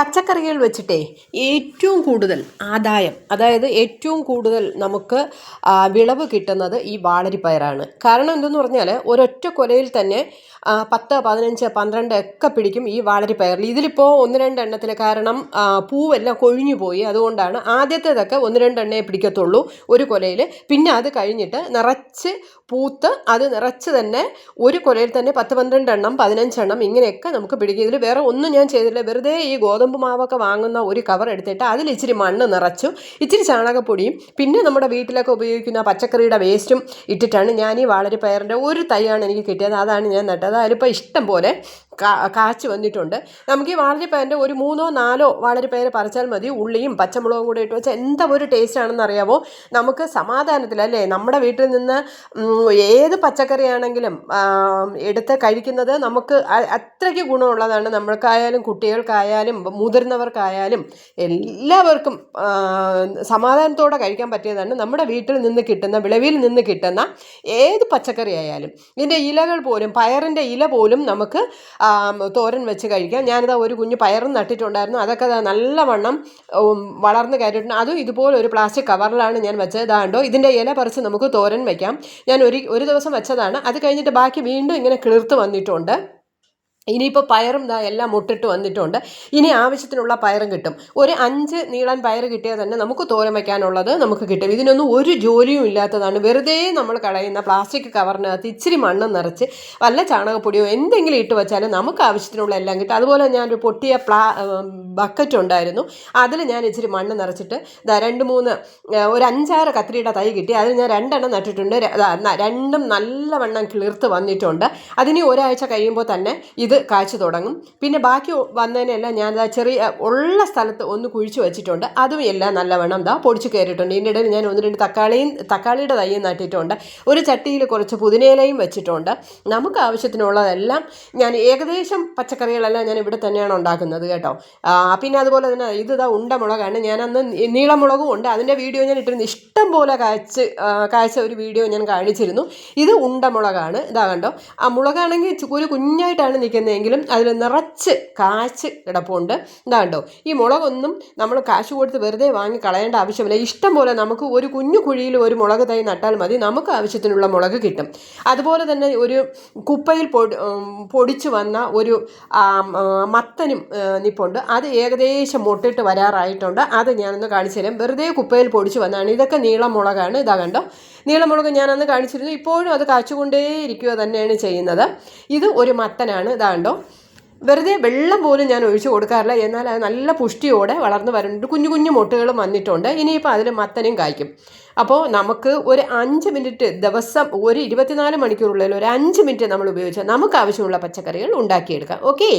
പച്ചക്കറികൾ വെച്ചിട്ടേ ഏറ്റവും കൂടുതൽ ആദായം അതായത് ഏറ്റവും കൂടുതൽ നമുക്ക് വിളവ് കിട്ടുന്നത് ഈ വാളരിപ്പയറാണ്. കാരണം എന്തെന്ന് പറഞ്ഞാൽ ഒരൊറ്റ കൊലയിൽ തന്നെ പത്ത് പതിനഞ്ച് പന്ത്രണ്ട് ഒക്കെ പിടിക്കും ഈ വാളരിപ്പയറിൽ. ഇതിലിപ്പോൾ ഒന്ന് രണ്ടെണ്ണത്തിൽ കാരണം പൂവെല്ലാം കൊഴിഞ്ഞു പോയി. അതുകൊണ്ടാണ് ആദ്യത്തേതൊക്കെ ഒന്ന് രണ്ടെണ്ണേ പിടിക്കത്തുള്ളൂ ഒരു കൊലയിൽ പിന്നെ അത് കഴിഞ്ഞിട്ട് നിറച്ച് പൂത്ത് അത് നിറച്ച് തന്നെ ഒരു കൊലയിൽ തന്നെ പത്ത് പന്ത്രണ്ട് എണ്ണം പതിനഞ്ചെണ്ണം ഇങ്ങനെയൊക്കെ നമുക്ക് പിടിക്കും. ഇതിൽ വേറെ ഒന്നും ഞാൻ ചെയ്തില്ല വെറുതെ ഈ ഗോതമ്പ് മാവൊക്കെ വാങ്ങുന്ന ഒരു കവർ എടുത്തിട്ട് അതിൽ ഇച്ചിരി മണ്ണ് നിറച്ചു ഇച്ചിരി ചാണകപ്പൊടിയും പിന്നെ നമ്മുടെ വീട്ടിലൊക്കെ ഉപയോഗിക്കുന്ന പച്ചക്കറിയുടെ വേസ്റ്റും ഇട്ടിട്ടാണ് ഞാൻ ഈ വാളരിപ്പയറിന്റെ ഒരു തൈയാണ് എനിക്ക് കിട്ടിയത്. അതാണ് ഞാൻ നട്ടത്. അതിലിപ്പോൾ ഇഷ്ടം പോലെ കാച്ച് വന്നിട്ടുണ്ട്. നമുക്ക് ഈ വാളരിപ്പയറിന്റെ ഒരു മൂന്നോ നാലോ വാളരിപ്പയർ പറിച്ചാൽ മതി. ഉള്ളിയും പച്ചമുളകും കൂടി ഇട്ട് വെച്ചാൽ എന്താ ഒരു ടേസ്റ്റ് ആണെന്ന് അറിയാമോ നമുക്ക് സമാധാനത്തിൽ അല്ലേ? നമ്മുടെ വീട്ടിൽ നിന്ന് ഏത് പച്ചക്കറിയാണെങ്കിലും എടുത്ത് കഴിക്കുന്നത് നമുക്ക് അത്രയ്ക്ക് ഗുണമുള്ളതാണ്. നമ്മൾക്കായാലും കുട്ടികൾക്കായാലും മുതിർന്നവർക്കായാലും എല്ലാവർക്കും സമാധാനത്തോടെ കഴിക്കാൻ പറ്റിയതാണ്. നമ്മുടെ വീട്ടിൽ നിന്ന് കിട്ടുന്ന വിളവിൽ നിന്ന് കിട്ടുന്ന ഏത് പച്ചക്കറി ആയാലും. ഇതിന്റെ ഇലകൾ പോലും പയറിന്റെ ഇല പോലും നമുക്ക് തോരൻ വെച്ച് കഴിക്കാം. ഞാനിതാ ഒരു കുഞ്ഞ് പയറും നട്ടിട്ടുണ്ടായിരുന്നു. അതൊക്കെ നല്ല നല്ലവണ്ണം വളർന്ന് കയറിയിട്ടുണ്ട്. അതും ഇതുപോലെ ഒരു പ്ലാസ്റ്റിക് കവറിലാണ് ഞാൻ വെച്ചത്. ഇതാണ്ടോ ഇതിന്റെ ഇല പറിച്ച് നമുക്ക് തോരൻ വയ്ക്കാം ഞാൻ ഒരു ഒരു ദിവസം വെച്ചതാണ്. അത് കഴിഞ്ഞിട്ട് ബാക്കി വീണ്ടും ഇങ്ങനെ കിളിർത്ത് വന്നിട്ടുണ്ട്. ഇനിയിപ്പോൾ പയറും ദാ എല്ലാം മുട്ടിട്ട് വന്നിട്ടുണ്ട്. ഇനി ആവശ്യത്തിനുള്ള പയറും കിട്ടും. ഒരു അഞ്ച് നീളൻ പയർ കിട്ടിയാൽ തന്നെ നമുക്ക് തോരൻ വയ്ക്കാനുള്ളത് നമുക്ക് കിട്ടും. ഇതിനൊന്നും ഒരു ജോലിയും ഇല്ലാത്തതാണ്. വെറുതെ നമ്മൾ കളയുന്ന പ്ലാസ്റ്റിക് കവറിനകത്ത് ഇച്ചിരി മണ്ണ് നിറച്ച് വല്ല ചാണകപ്പൊടിയോ എന്തെങ്കിലും ഇട്ട് വെച്ചാലും നമുക്ക് ആവശ്യത്തിനുള്ള എല്ലാം കിട്ടും. അതുപോലെ ഞാനൊരു പൊട്ടിയ പ്ലാ ബക്കറ്റ് ഉണ്ടായിരുന്നു. അതിൽ ഞാൻ ഇച്ചിരി മണ്ണ് നിറച്ചിട്ട് ദാ രണ്ട് മൂന്ന് ഒരു അഞ്ചാറ് കത്തിരിയുടെ തൈ കിട്ടി. അതിൽ ഞാൻ രണ്ടെണ്ണം നട്ടിട്ടുണ്ട്. രണ്ടും നല്ലവണ്ണം കിളിർത്ത് വന്നിട്ടുണ്ട്. അതിന് ഒരാഴ്ച കഴിയുമ്പോൾ തന്നെ ഇത് കാഴ്ച തുടങ്ങും. പിന്നെ ബാക്കി വന്നതിനെല്ലാം ഞാൻ ചെറിയ ഉള്ള സ്ഥലത്ത് ഒന്ന് കുഴിച്ചു വെച്ചിട്ടുണ്ട്. അതും എല്ലാം നല്ലവണ്ണം ദാ പൊടിച്ച് കയറിയിട്ടുണ്ട്. ഇതിന്റെ ഇടയിൽ ഞാൻ ഒന്ന് രണ്ട് തക്കാളിയും തക്കാളിയുടെ തൈയും നട്ടിട്ടുണ്ട്. ഒരു ചട്ടിയിൽ കുറച്ച് പുതിനയിലയും വെച്ചിട്ടുണ്ട്. നമുക്ക് ആവശ്യത്തിനുള്ളതെല്ലാം ഞാൻ ഏകദേശം പച്ചക്കറികളെല്ലാം ഞാൻ ഇവിടെ തന്നെയാണ് ഉണ്ടാക്കുന്നത് കേട്ടോ. പിന്നെ അതുപോലെ തന്നെ ഇത് ഇതാ ഉണ്ട മുളകാണ് ഞാനന്ന് നീളമുളകും ഉണ്ട്. അതിന്റെ വീഡിയോ ഞാൻ ഇട്ടിരുന്നു. ഇഷ്ടം പോലെ കായ്ച്ച് കാഴ്ച ഒരു വീഡിയോ ഞാൻ കാണിച്ചിരുന്നു. ഇത് ഉണ്ട മുളകാണ് ഇതാ കണ്ടോ? ആ മുളകാണെങ്കിൽ ഒരു കുഞ്ഞായിട്ടാണ് നിൽക്കുന്നതെങ്കിലും അതിൽ നിറച്ച് കാശ് കിടപ്പുണ്ട്. ഇതാ കണ്ടോ ഈ മുളകൊന്നും നമ്മൾ കാശ് കൊടുത്ത് വെറുതെ വാങ്ങി കളയേണ്ട ആവശ്യമില്ല. ഇഷ്ടം പോലെ നമുക്ക് ഒരു കുഞ്ഞു കുഴിയിൽ ഒരു മുളക് തൈ നട്ടാൽ മതി. നമുക്ക് ആവശ്യത്തിനുള്ള മുളക് കിട്ടും. അതുപോലെ തന്നെ ഒരു കുപ്പയിൽ പൊടി പൊടിച്ചു വന്ന ഒരു മത്തനും നിപ്പുണ്ട്. അത് ഏകദേശം മുട്ടിട്ട് വരാറായിട്ടുണ്ട്. അത് ഞാനൊന്ന് കാണിച്ചു തരാം. വെറുതെ കുപ്പയിൽ പൊടിച്ചു വന്നതാണ്. ഇതൊക്കെ നീളമുളകാണ്. ഇതാ കണ്ടോ നീളമുളക് ഞാനന്ന് കാണിച്ചിരുന്നു. ഇപ്പോഴും അത് കാച്ചുകൊണ്ടേ ഇരിക്കുക തന്നെയാണ് ചെയ്യുന്നത്. ഇത് ഒരു മത്തനാണ്. ഇതാണ്ടോ. വെറുതെ വെള്ളം പോലും ഞാൻ ഒഴിച്ചു കൊടുക്കാറില്ല. എന്നാൽ അത് നല്ല പുഷ്ടിയോടെ വളർന്നു വരുന്നുണ്ട്. കുഞ്ഞു കുഞ്ഞു മുട്ടുകളും വന്നിട്ടുണ്ട്. ഇനിയിപ്പോൾ അതിൽ മത്തനും കായ്ക്കും. അപ്പോൾ നമുക്ക് ഒരു അഞ്ച് മിനിറ്റ് ദിവസം ഒരു ഇരുപത്തിനാല് മണിക്കൂറുള്ളിൽ ഒരു അഞ്ച് മിനിറ്റ് നമ്മൾ ഉപയോഗിച്ചാൽ നമുക്ക് ആവശ്യമുള്ള പച്ചക്കറികൾ ഉണ്ടാക്കിയെടുക്കാം. ഓക്കെ?